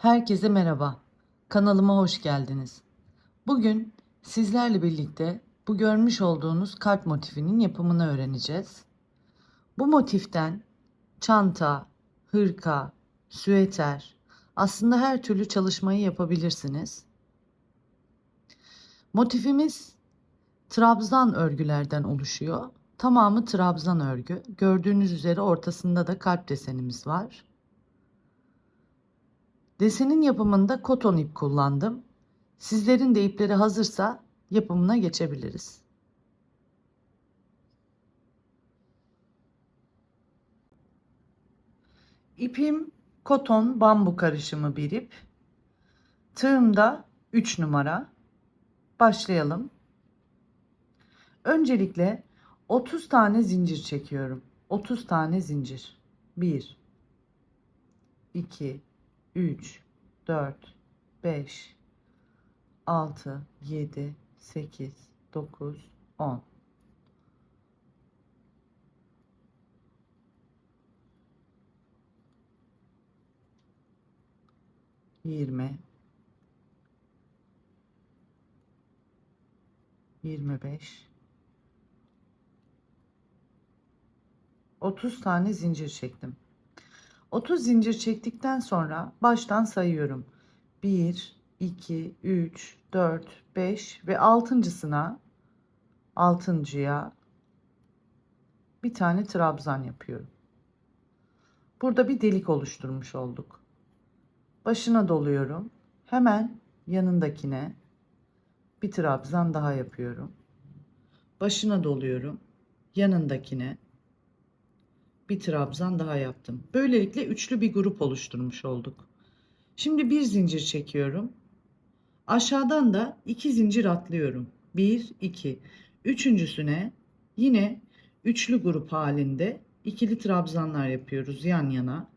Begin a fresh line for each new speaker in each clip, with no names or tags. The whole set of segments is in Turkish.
Herkese merhaba. Kanalıma hoş geldiniz. Bugün sizlerle birlikte bu görmüş olduğunuz kalp motifinin yapımını öğreneceğiz. Bu motiften çanta, hırka, süeter, aslında her türlü çalışmayı yapabilirsiniz. Motifimiz trabzan örgülerden oluşuyor. Tamamı trabzan örgü. Gördüğünüz üzere ortasında da kalp desenimiz var. Desenin yapımında koton ip kullandım. Sizlerin de ipleri hazırsa yapımına geçebiliriz. İpim koton bambu karışımı bir ip. Tığım da 3 numara. Başlayalım. Öncelikle 30 tane zincir çekiyorum. 30 tane zincir. 1 2 3 4 5 6 7 8 9 10 20 25 30 tane zincir çektim. 30 zincir çektikten sonra baştan sayıyorum. 1 2 3 4 5 ve altıncısına altıncıya bir tane trabzan yapıyorum. Burada bir delik oluşturmuş olduk. Başına doluyorum. Hemen yanındakine bir trabzan daha yapıyorum. Başına doluyorum. Yanındakine bir trabzan daha yaptım. Böylelikle üçlü bir grup oluşturmuş olduk. Şimdi bir zincir çekiyorum. Aşağıdan da iki zincir atlıyorum. Bir, iki. Üçüncüsüne yine üçlü grup halinde ikili trabzanlar yapıyoruz yan yana.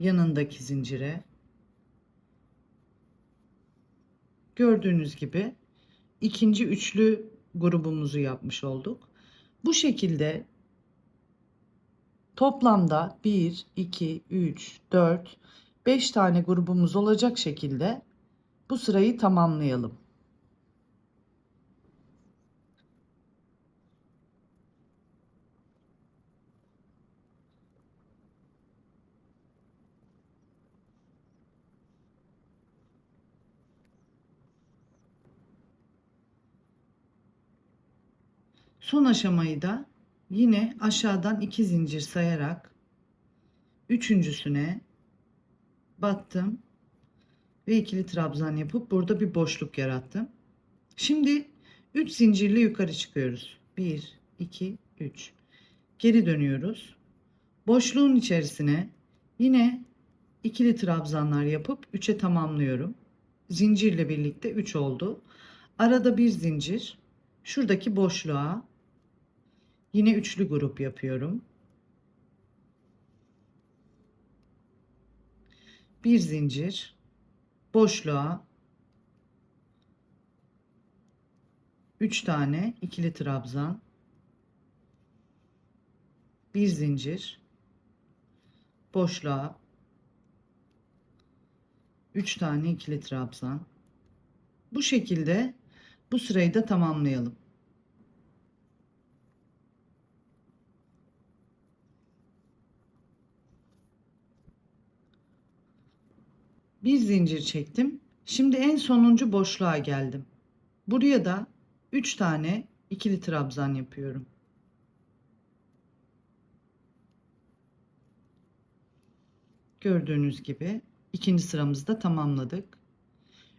Yanındaki zincire. Gördüğünüz gibi ikinci üçlü grubumuzu yapmış olduk. Bu şekilde toplamda 1, 2, 3, 4, 5 tane grubumuz olacak şekilde bu sırayı tamamlayalım. Son aşamayı da yine aşağıdan iki zincir sayarak üçüncüsüne battım ve ikili trabzan yapıp burada bir boşluk yarattım. Şimdi 3 zincirle yukarı çıkıyoruz. 1 2 3. Geri dönüyoruz. Boşluğun içerisine yine ikili trabzanlar yapıp 3'e tamamlıyorum. Zincirle birlikte 3 oldu. Arada bir zincir. Şuradaki boşluğa Yine üçlü grup yapıyorum. Bir zincir boşluğa 3 tane ikili trabzan bir zincir boşluğa 3 tane ikili trabzan bu şekilde bu sırayı da tamamlayalım. Bir zincir çektim. Şimdi en sonuncu boşluğa geldim. Buraya da 3 tane ikili trabzan yapıyorum. Gördüğünüz gibi ikinci sıramızı da tamamladık.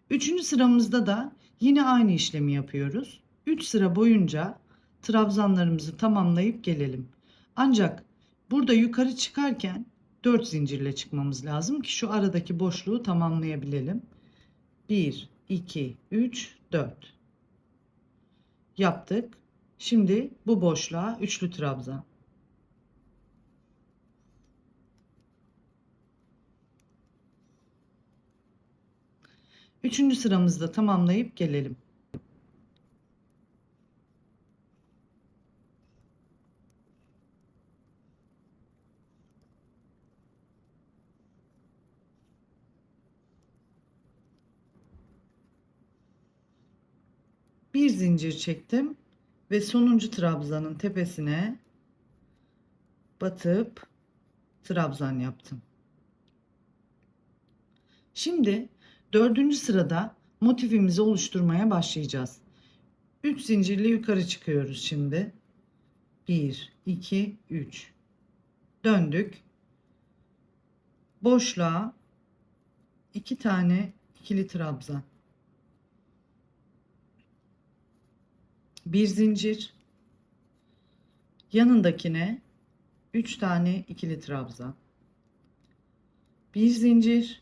Üçüncü sıramızda da yine aynı işlemi yapıyoruz. 3 sıra boyunca trabzanlarımızı tamamlayıp gelelim. Ancak burada yukarı çıkarken 4 zincirle çıkmamız lazım ki şu aradaki boşluğu tamamlayabilelim. 1, 2, 3, 4 yaptık. Şimdi bu boşluğa üçlü trabzan. Üçüncü sıramızda tamamlayıp gelelim. Bir zincir çektim ve sonuncu trabzanın tepesine batıp trabzan yaptım. Şimdi dördüncü sırada motifimizi oluşturmaya başlayacağız. 3 zincirle yukarı çıkıyoruz şimdi. 1, 2, 3. Döndük. Boşluğa 2 tane ikili trabzan. Bir zincir. Yanındakine 3 tane ikili trabzan. Bir zincir.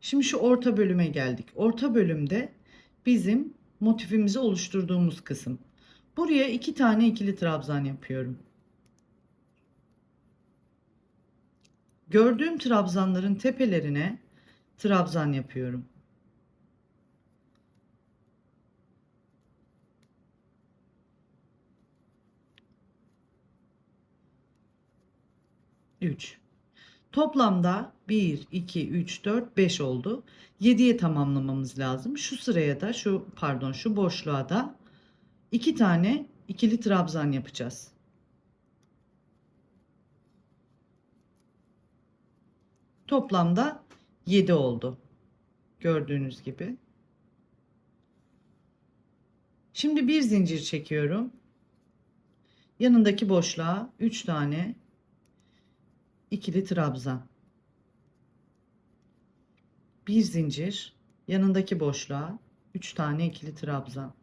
Şimdi şu orta bölüme geldik. Orta bölümde bizim motifimizi oluşturduğumuz kısım. Buraya iki tane ikili trabzan yapıyorum. Gördüğüm trabzanların tepelerine trabzan yapıyorum. Üç. Toplamda 1, 2, 3, 4, 5 oldu. 7'ye tamamlamamız lazım. Şu sıraya da şu pardon şu boşluğa da 2 tane ikili trabzan yapacağız. Toplamda 7 oldu. Gördüğünüz gibi. Şimdi bir zincir çekiyorum. Yanındaki boşluğa 3 tane ikili trabzan. Bir zincir, yanındaki boşluğa 3 tane ikili trabzan.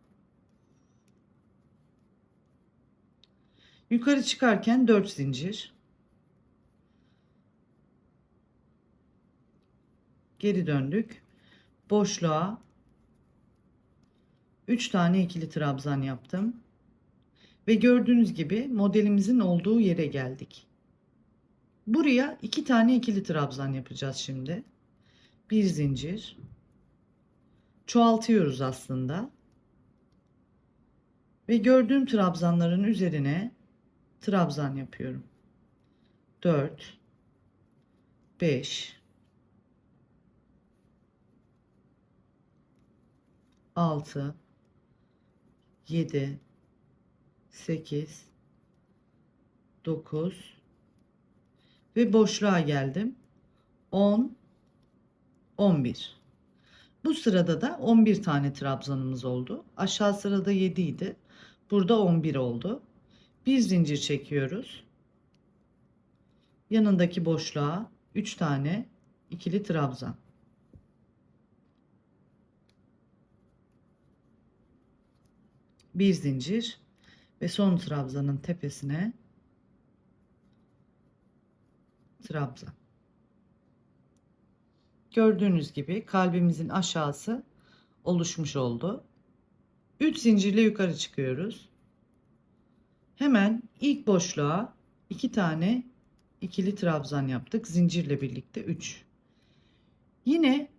Yukarı çıkarken 4 zincir. Geri döndük. Boşluğa 3 tane ikili trabzan yaptım. Ve gördüğünüz gibi modelimizin olduğu yere geldik. Buraya iki tane ikili trabzan yapacağız şimdi. Bir zincir. Çoğaltıyoruz aslında. Ve gördüğüm trabzanların üzerine trabzan yapıyorum. 4 5 6 7 8 9 ve boşluğa geldim. 10 11. Bu sırada da 11 tane trabzanımız oldu. Aşağı sırada 7 idi. Burada 11 oldu. Bir zincir çekiyoruz. Yanındaki boşluğa 3 tane ikili trabzan. Bir zincir ve son trabzanın tepesine trabzan. Gördüğünüz gibi kalbimizin aşağısı oluşmuş oldu. 3 zincirle yukarı çıkıyoruz. Hemen ilk boşluğa 2 tane ikili trabzan yaptık. Zincirle birlikte 3. Yine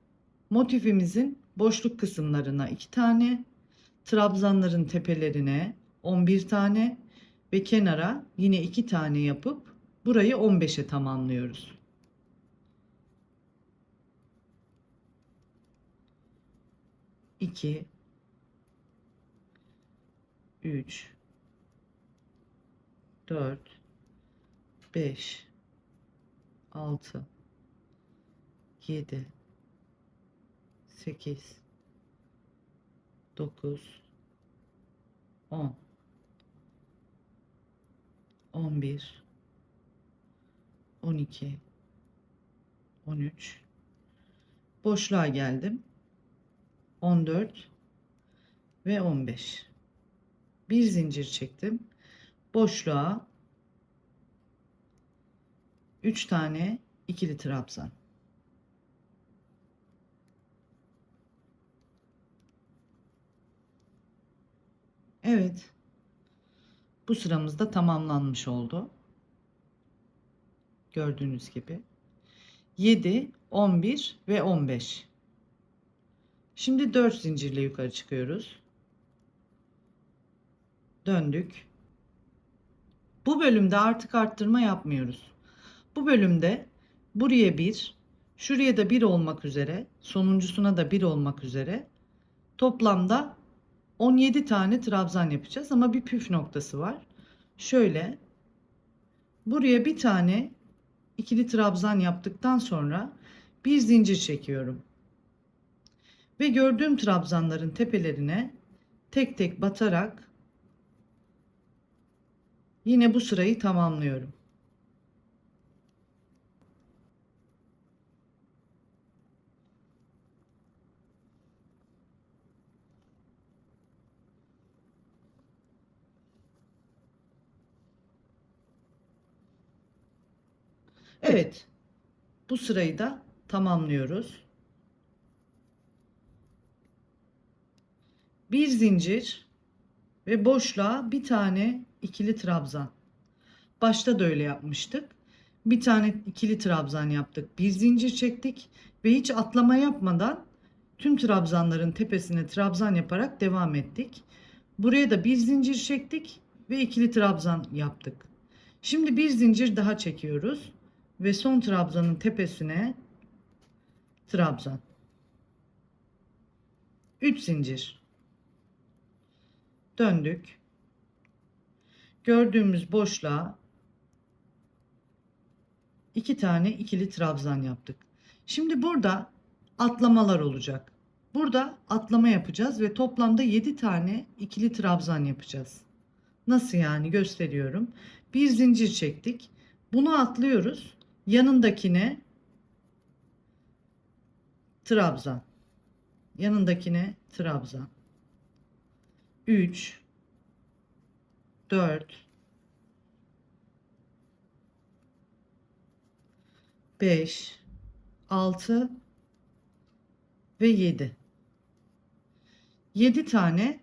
motifimizin boşluk kısımlarına 2 tane, trabzanların tepelerine 11 tane ve kenara yine 2 tane yapıp burayı 15'e tamamlıyoruz. İki, üç, dört, beş, altı, yedi, sekiz, dokuz, on, on bir, on iki, on üç. Boşluğa geldim. 14 ve 15. Bir zincir çektim. Boşluğa 3 tane ikili trabzan. Evet. Bu sıramız da tamamlanmış oldu. Gördüğünüz gibi. 7, 11 ve 15. Şimdi 4 zincirle yukarı çıkıyoruz. Döndük. Bu bölümde artık arttırma yapmıyoruz. Bu bölümde buraya 1, şuraya da 1 olmak üzere, sonuncusuna da 1 olmak üzere toplamda 17 tane trabzan yapacağız ama bir püf noktası var. Şöyle buraya bir tane ikili trabzan yaptıktan sonra bir zincir çekiyorum. Ve gördüğüm trabzanların tepelerine tek tek batarak yine bu sırayı tamamlıyorum. Evet. Bu sırayı da tamamlıyoruz. Bir zincir ve boşluğa bir tane ikili trabzan. Başta da öyle yapmıştık. Bir tane ikili trabzan yaptık. Bir zincir çektik ve hiç atlama yapmadan tüm trabzanların tepesine trabzan yaparak devam ettik. Buraya da bir zincir çektik ve ikili trabzan yaptık. Şimdi bir zincir daha çekiyoruz ve son trabzanın tepesine trabzan. 3 zincir. Döndük. Gördüğümüz boşluğa iki tane ikili trabzan yaptık. Şimdi burada atlamalar olacak. Burada atlama yapacağız ve toplamda 7 tane ikili trabzan yapacağız. Nasıl yani gösteriyorum. Bir zincir çektik. Bunu atlıyoruz. Yanındakine trabzan. Yanındakine trabzan. 3 4 5 6 ve 7 7 tane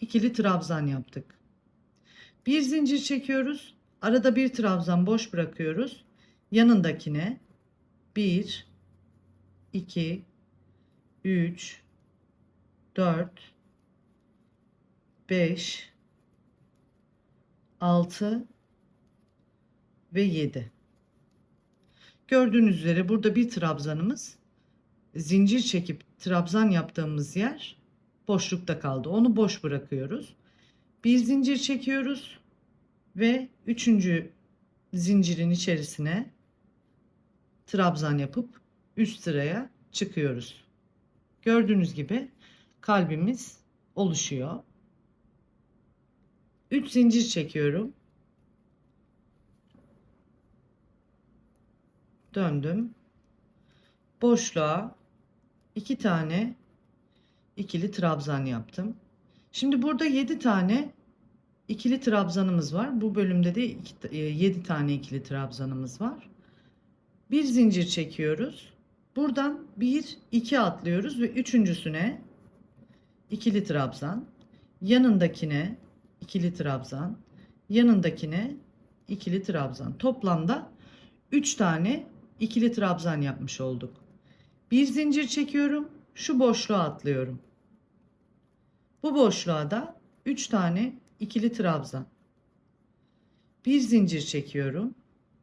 ikili trabzan yaptık. Bir zincir çekiyoruz. Arada bir trabzan boş bırakıyoruz. Yanındakine 1 2 3 4 5 6 ve 7. Gördüğünüz üzere burada bir trabzanımız zincir çekip trabzan yaptığımız yer boşlukta kaldı. Onu boş bırakıyoruz. Bir zincir çekiyoruz ve üçüncü zincirin içerisine trabzan yapıp üst sıraya çıkıyoruz. Gördüğünüz gibi kalbimiz oluşuyor. 3 zincir çekiyorum. Döndüm. Boşluğa iki tane ikili trabzan yaptım. Şimdi burada 7 tane ikili trabzanımız var. Bu bölümde de 7 tane ikili trabzanımız var. Bir zincir çekiyoruz. Buradan 1 2 atlıyoruz ve üçüncüsüne ikili trabzan, yanındakine ikili trabzan, yanındakine ikili trabzan. Toplamda 3 tane ikili trabzan yapmış olduk. Bir zincir çekiyorum. Şu boşluğa atlıyorum. Bu boşluğa da 3 tane ikili trabzan. Bir zincir çekiyorum.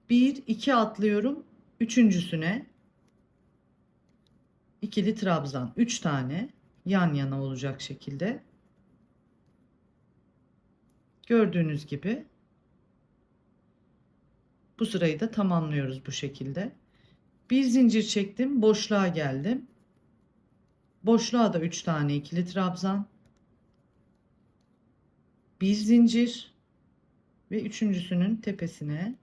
1 2 atlıyorum. Üçüncüsüne ikili trabzan 3 tane yan yana olacak şekilde Gördüğünüz gibi bu sırayı da tamamlıyoruz bu şekilde. Bir zincir çektim, boşluğa geldim. Boşluğa da 3 tane ikili trabzan. Bir zincir ve üçüncüsünün tepesine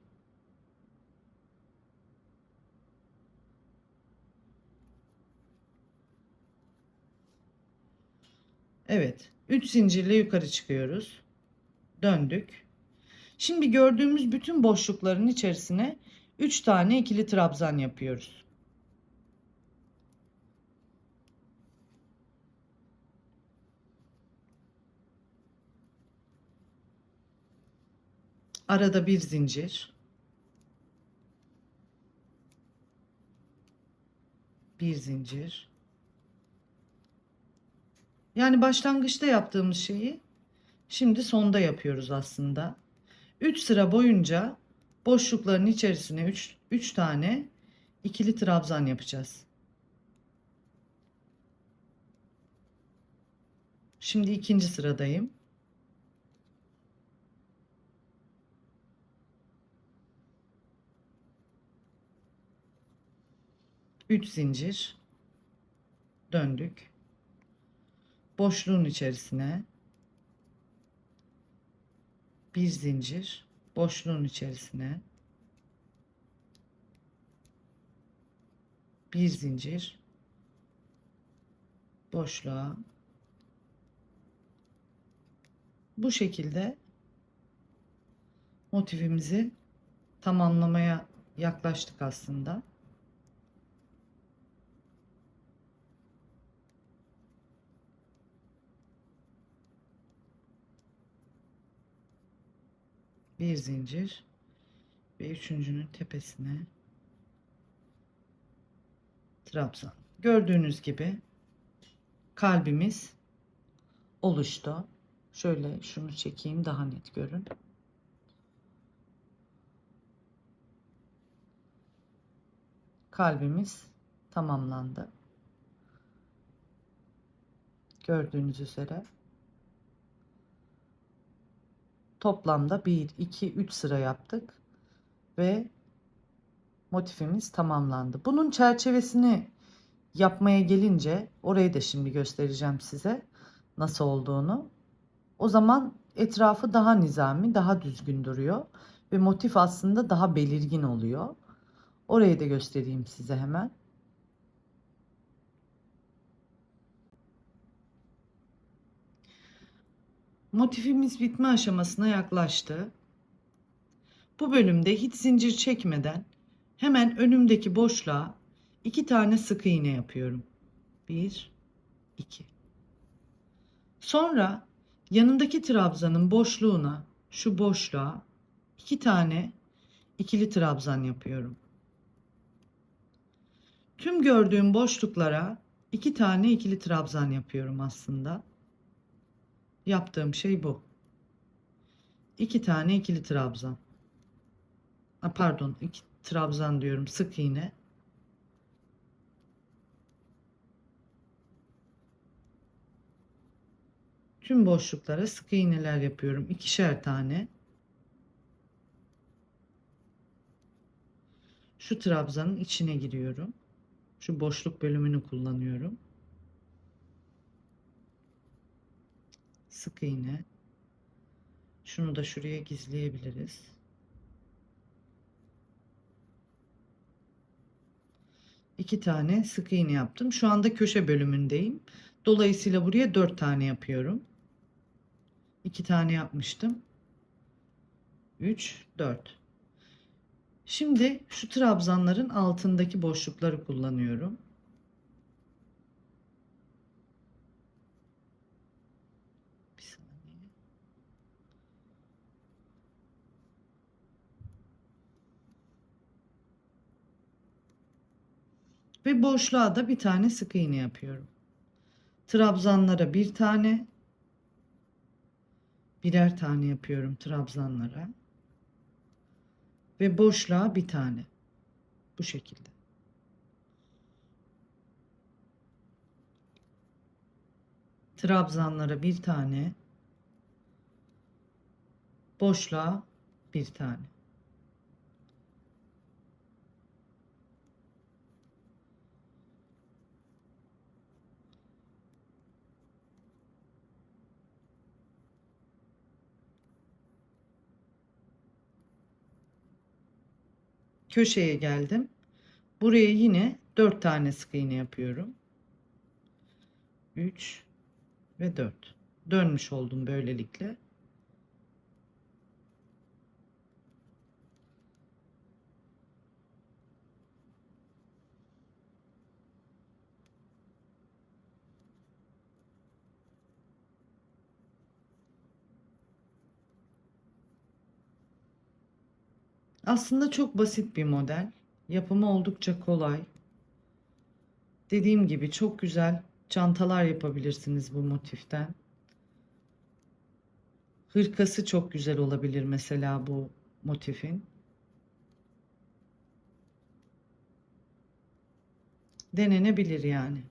Evet, 3 zincirle yukarı çıkıyoruz döndük. Şimdi gördüğümüz bütün boşlukların içerisine 3 tane ikili trabzan yapıyoruz. Arada bir zincir. Bir zincir. Yani başlangıçta yaptığımız şeyi Şimdi sonda yapıyoruz aslında. 3 sıra boyunca boşlukların içerisine 3 3 tane ikili trabzan yapacağız. Şimdi ikinci sıradayım. Üç zincir döndük. Boşluğun içerisine bir zincir boşluğun içerisine bir zincir boşluğa bu şekilde motifimizi tamamlamaya yaklaştık aslında. Bir zincir ve üçüncünün tepesine trabzan. Gördüğünüz gibi kalbimiz oluştu. Şöyle şunu çekeyim daha net görün. Kalbimiz tamamlandı. Gördüğünüz üzere toplamda 1 2 3 sıra yaptık ve motifimiz tamamlandı. Bunun çerçevesini yapmaya gelince orayı da şimdi göstereceğim size nasıl olduğunu. O zaman etrafı daha nizami, daha düzgün duruyor ve motif aslında daha belirgin oluyor. Orayı da göstereyim size hemen. Motifimiz bitme aşamasına yaklaştı. Bu bölümde hiç zincir çekmeden hemen önümdeki boşluğa iki tane sık iğne yapıyorum. Bir, iki. Sonra yanındaki trabzanın boşluğuna, şu boşluğa iki tane ikili trabzan yapıyorum. Tüm gördüğüm boşluklara iki tane ikili trabzan yapıyorum aslında. Yaptığım şey bu. İki tane ikili trabzan. Ha, pardon, iki trabzan diyorum. Sık iğne. Tüm boşluklara sık iğneler yapıyorum. ikişer tane. Şu trabzanın içine giriyorum. Şu boşluk bölümünü kullanıyorum. Sık iğne. Şunu da şuraya gizleyebiliriz. İki tane sık iğne yaptım. Şu anda köşe bölümündeyim. Dolayısıyla buraya dört tane yapıyorum. İki tane yapmıştım. Üç, dört. Şimdi şu trabzanların altındaki boşlukları kullanıyorum. Bir saniye. Ve boşluğa da bir tane sık iğne yapıyorum. Trabzanlara bir tane, birer tane yapıyorum trabzanlara ve boşluğa bir tane. Bu şekilde. Trabzanlara bir tane. Boşluğa bir tane. Köşeye geldim. Buraya yine 4 tane sık iğne yapıyorum. 3 ve 4. Dönmüş oldum böylelikle. Aslında çok basit bir model. Yapımı oldukça kolay. Dediğim gibi çok güzel çantalar yapabilirsiniz bu motiften. Hırkası çok güzel olabilir mesela bu motifin. Denenebilir yani.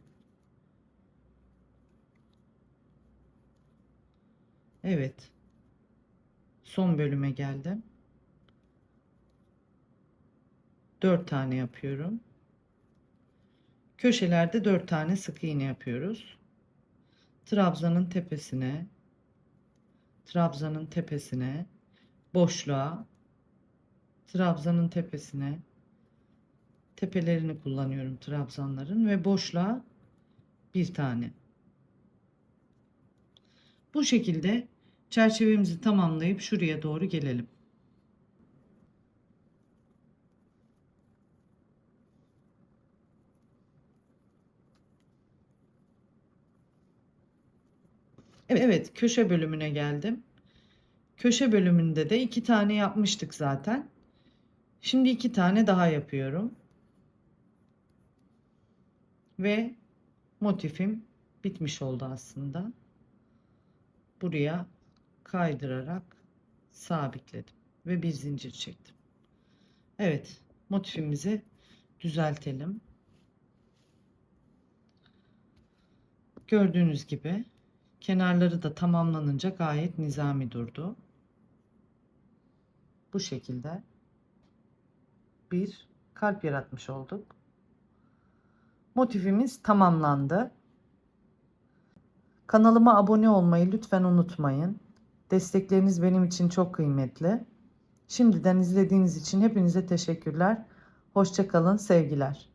Evet. Son bölüme geldim. 4 tane yapıyorum. Köşelerde 4 tane sık iğne yapıyoruz. Trabzanın tepesine, trabzanın tepesine, boşluğa, trabzanın tepesine, tepelerini kullanıyorum trabzanların ve boşluğa bir tane. Bu şekilde çerçevemizi tamamlayıp şuraya doğru gelelim. Evet, köşe bölümüne geldim. Köşe bölümünde de iki tane yapmıştık zaten. Şimdi iki tane daha yapıyorum. Ve motifim bitmiş oldu aslında. Buraya kaydırarak sabitledim ve bir zincir çektim. Evet, motifimizi düzeltelim. Gördüğünüz gibi kenarları da tamamlanınca gayet nizami durdu. Bu şekilde bir kalp yaratmış olduk. Motifimiz tamamlandı. Kanalıma abone olmayı lütfen unutmayın. Destekleriniz benim için çok kıymetli. Şimdiden izlediğiniz için hepinize teşekkürler. Hoşçakalın, sevgiler.